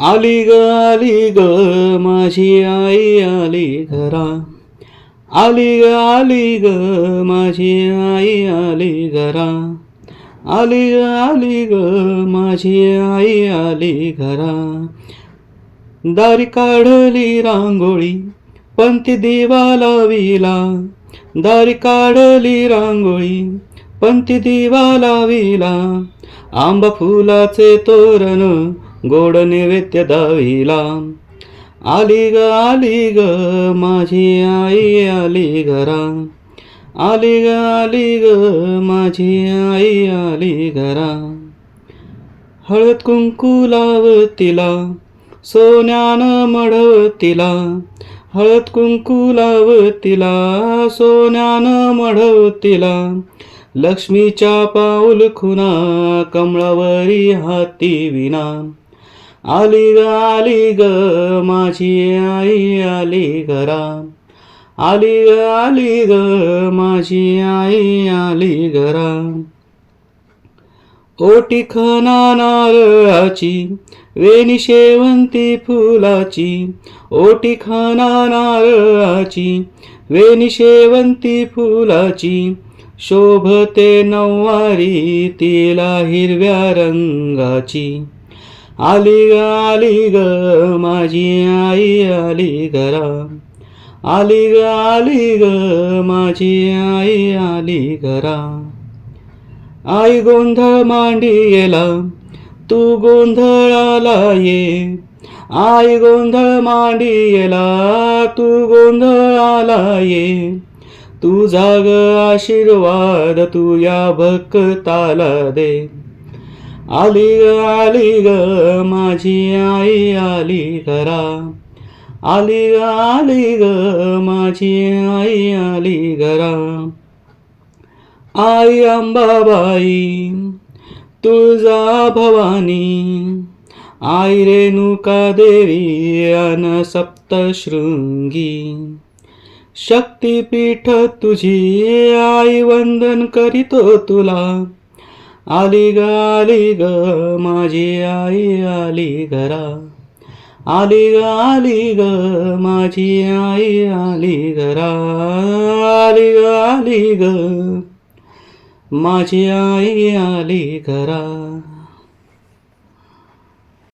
आली ग आली ग माझी आई आली घरा आली ग आली ग माझी आई आली घरा आली ग आली ग माझी आई आली घरा दारी काढली रांगोळी पंथी दिवा लाविला दारी काढली रांगोळी पंथी दिवा लाविला आंबा फुलाचे तोरण गोड नैवेद्य दाविला. आली ग आली ग माझी आई आली घरा. आली ग आली ग माझी आई आली घरा. हळद कुंकू लावतीला सोन्यानं मढवतीला हळद कुंकू लावतीला सोन्यानं मढवतीला लक्ष्मीच्या पाऊल खुना कमळावरी हाती विना आली ग आली ग माझी आई आली घरा आली ग आली ग माझी आई आली घरा ओटी खना नारळाची वेणी शेवंती फुलाची. ओटी खना नारळाची वेणी शेवंती फुलाची. शोभते नऊवारी तिला हिरव्या रंगाची. आली ग आली ग माझी आई आली घरा आली ग आली ग माझी आई आली घरा आई गोंधळ मांडी गेला तू गोंधळाला ये. आई गोंधळ मांडी गेला तू गोंधळाला ये. तू जाग आशीर्वाद तू या भक्ताला दे. आली ग आली ग माझी आई आली घरा. आली ग आली ग माझी आई आली घरा. आई अंबाबाई तुळजा भवानी. आई रेणुका देवी अन सप्तशृंगी. शक्तीपीठ तुझी आई वंदन करीतो तुला. आली ग आली ग माझी आई आली घरा. आली ग आली ग माझी आई आली घरा. आली ग आली ग माझी आई आली घरा.